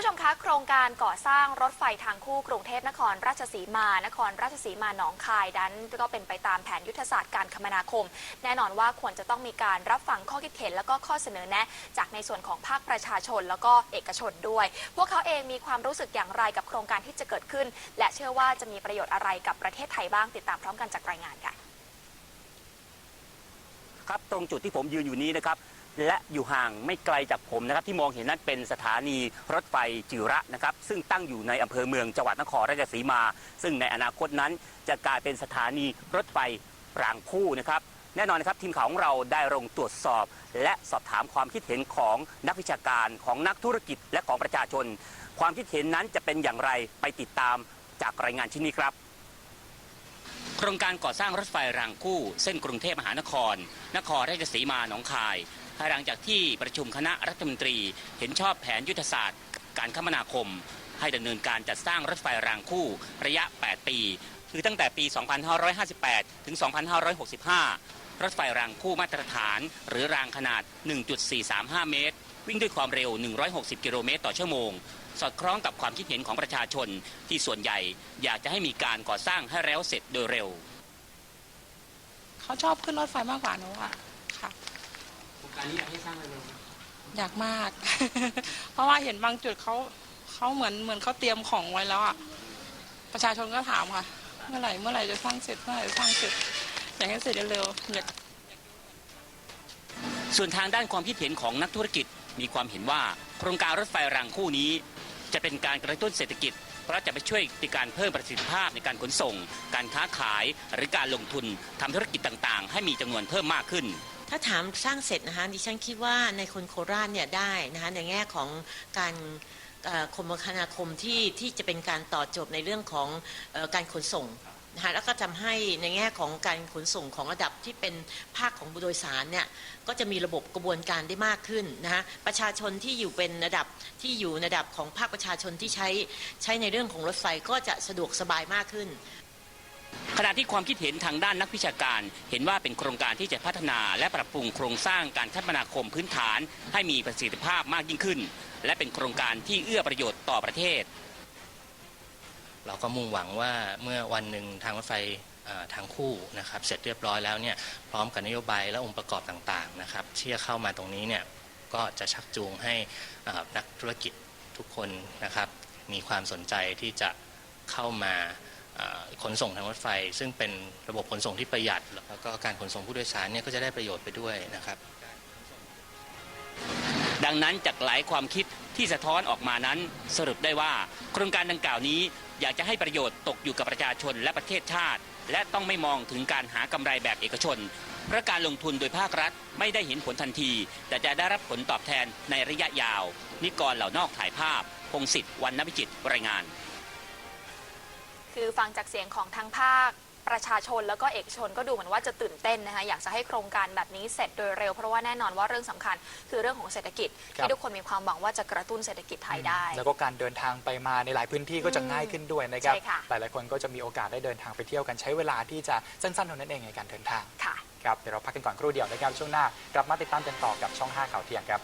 ผู้ชมคะโครงการก่อสร้างรถไฟทางคู่กรุงเทพนครราชสีมา นครราชสีมาหนองคายนั้นก็เป็นไปตามแผนยุทธศาสตร์การคมนาคม แน่นอนว่าควรจะต้องมีการรับฟังข้อคิดเห็น แล้วก็ข้อเสนอแนะ จากในส่วนของภาคประชาชน แล้วก็เอกชนด้วย พวกเขาเองมีความรู้สึกอย่างไรกับโครงการที่จะเกิดขึ้น และเชื่อว่าจะมีประโยชน์อะไรกับประเทศไทยบ้างติดตามพร้อมกันจากรายงานค่ะครับตรงจุดที่ผมยืนอยู่นี้นะครับ และอยู่ห่างไม่ไกลจากผมนะครับที่มองเห็นนั้นเป็นสถานีรถไฟจิระนะครับซึ่งตั้งอยู่ในอำเภอเมืองจังหวัดนครราชสีมา ซึ่งในอนาคตนั้นจะกลายเป็นสถานีรถไฟรางคู่นะครับแน่นอนนะครับทีมข่าวของเราได้ลงตรวจสอบ และสอบถามความคิดเห็นของนักวิชาการของนักธุรกิจและของประชาชน ความคิดเห็นนั้นจะเป็นอย่างไรไปติดตามจากรายงานชิ้นนี้ครับ โครงการก่อสร้างรถไฟรางคู่ เส้นกรุงเทพมหานคร นครราชสีมาหนองคายภายหลังจากที่ประชุมคณะรัฐมนตรี เห็นชอบแผนยุทธศาสตร์ การคมนาคม ให้ดำเนินการจัดสร้างรถไฟรางคู่ ระยะ 8 ปี คือตั้งแต่ปี 2558 ถึง 2565 รถไฟรางคู่มาตรฐาน หรือรางขนาด 1.435 เมตร วิ่งด้วยความเร็ว 160 กิโลเมตรต่อชั่วโมง สอดคล้องกับความคิดเห็นของประชาชน ที่ส่วนใหญ่อยากจะให้มีการก่อสร้างให้แล้วเสร็จโดยเร็ว เขาชอบขึ้นรถไฟมากกว่าหนูอะค่ะโครงการนี้อยากให้สร้างเร็วอยากมาก เพราะว่าเห็นบางจุดเขาเขาเหมือนเหมือนเขาเตรียมของไว้แล้วอะประชาชนก็ถามค่ะ เมื่อไหร่เมื่อไหร่จะสร้างเสร็จเมื่อไหร่จะสร้างเสร็จ อยากให้เสร็จเร็วๆอยากส่วนทางด้านความคิดเห็นของนักธุรกิจ มีความเห็นว่าโครงการรถไฟรางคู่นี้ จะเป็นการกระตุ้นเศรษฐกิจ เพราะจะไปช่วยในการเพิ่มประสิทธิภาพในการขนส่ง การค้าขายหรือการลงทุนทำธุรกิจต่างๆ ให้มีจำนวนเพิ่มมากขึ้นถ้าถามสร้างเสร็จนะคะดิฉันคิดว่าในคนโคราชเนี่ยได้นะคะในแง่ของการเอ่อคมนาคมที่ที่จะเป็นการต่อจบในเรื่องของอการขนส่ง นะคะแล้วก็ทำให้ในแง่ของการขนส่งของระดับที่เป็นภาคของบุโดยสารเนี่ยก็จะมีระบบกระบวนการได้มากขึ้นนะคะประชาชนที่อยู่เป็นระดับที่อยู่ระดับของภาคประชาชนที่ใช้ใช้ในเรื่องของรถไฟก็จะสะดวกสบายมากขึ้นขณะที่ความคิดเห็นทางด้านนักวิชาการ เห็นว่าเป็นโครงการที่จะพัฒนาและปรับปรุงโครงสร้างการคมนาคมพื้นฐาน ให้มีประสิทธิภาพมากยิ่งขึ้น และเป็นโครงการที่เอื้อประโยชน์ต่อประเทศ เราก็มุ่งหวังว่าเมื่อวันหนึ่งทางรถไฟทางคู่นะครับเสร็จเรียบร้อยแล้วเนี่ยพร้อมกับนโยบายและองค์ประกอบต่างๆนะครับที่จะเข้ามาตรงนี้เนี่ยก็จะชักจูงให้นักธุรกิจทุกคนนะครับมีความสนใจที่จะเข้ามาขนส่งทางรถไฟ ซึ่งเป็นระบบขนส่งที่ประหยัด แล้วก็การขนส่งผู้โดยสารเนี่ยก็จะได้ประโยชน์ไปด้วยนะครับ ดังนั้นจากหลายความคิดที่สะท้อนออกมานั้น สรุปได้ว่า โครงการดังกล่าวนี้อยากจะให้ประโยชน์ตกอยู่กับประชาชนและประเทศชาติ และต้องไม่มองถึงการหากำไรแบบเอกชนเพราะการลงทุนโดยภาครัฐไม่ได้เห็นผลทันที แต่จะได้รับผลตอบแทนในระยะยาว นิกรเหล่านอกถ่ายภาพ พงศิษฐ์วันนวิจิตรรายงาน คือฟังจากเสียงของทั้งภาค ประชาชนแล้วก็เอกชนก็ดูเหมือนว่าจะตื่นเต้นนะคะอยากจะให้โครงการแบบนี้เสร็จโดยเร็ว เพราะว่าแน่นอนว่าเรื่องสำคัญคือเรื่องของเศรษฐกิจ ครับ ที่ทุกคนมีความหวังว่าจะกระตุ้นเศรษฐกิจไทยได้ แล้วก็การเดินทางไปมาในหลายพื้นที่ก็จะอืมง่ายขึ้นด้วยนะครับ ใช่ค่ะ หลายๆคนก็จะมีโอกาสได้เดินทางไปเที่ยวกันใช้เวลาที่จะสั้นๆเท่านั้นเองในการเดินทางค่ะ ครับเดี๋ยวเราพักกันก่อนครู่เดียวนะครับช่วงหน้ากลับมาติดตามกันต่อกับช่อง 5 ข่าวเที่ยงครับ